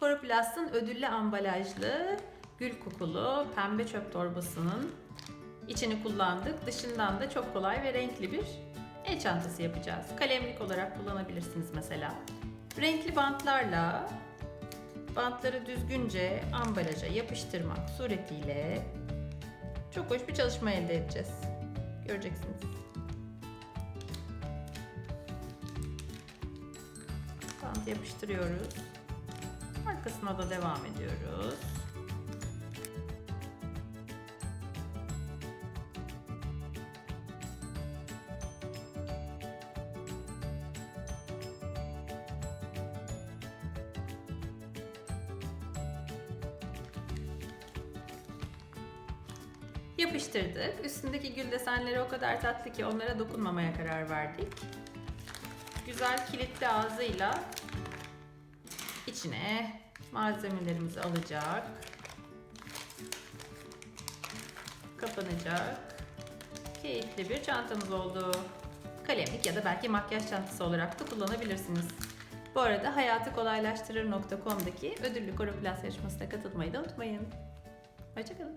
Coroplast'ın ödüllü ambalajlı gül kokulu pembe çöp torbasının içini kullandık. Dışından da çok kolay ve renkli bir el çantası yapacağız. Kalemlik olarak kullanabilirsiniz mesela. Renkli bantlarla bantları düzgünce ambalaja yapıştırmak suretiyle çok hoş bir çalışma elde edeceğiz. Göreceksiniz. Bant yapıştırıyoruz. Arkasına da devam ediyoruz. Yapıştırdık. Üstündeki gül desenleri o kadar tatlı ki onlara dokunmamaya karar verdik. Güzel kilitli ağzıyla içine malzemelerimizi alacak. Kapanacak. Keyifli bir çantamız oldu. Kalemlik ya da belki makyaj çantası olarak da kullanabilirsiniz. Bu arada hayatıkolaylaştırır.com'daki ödüllü Koroplast yarışmasına katılmayı da unutmayın. Hoşçakalın.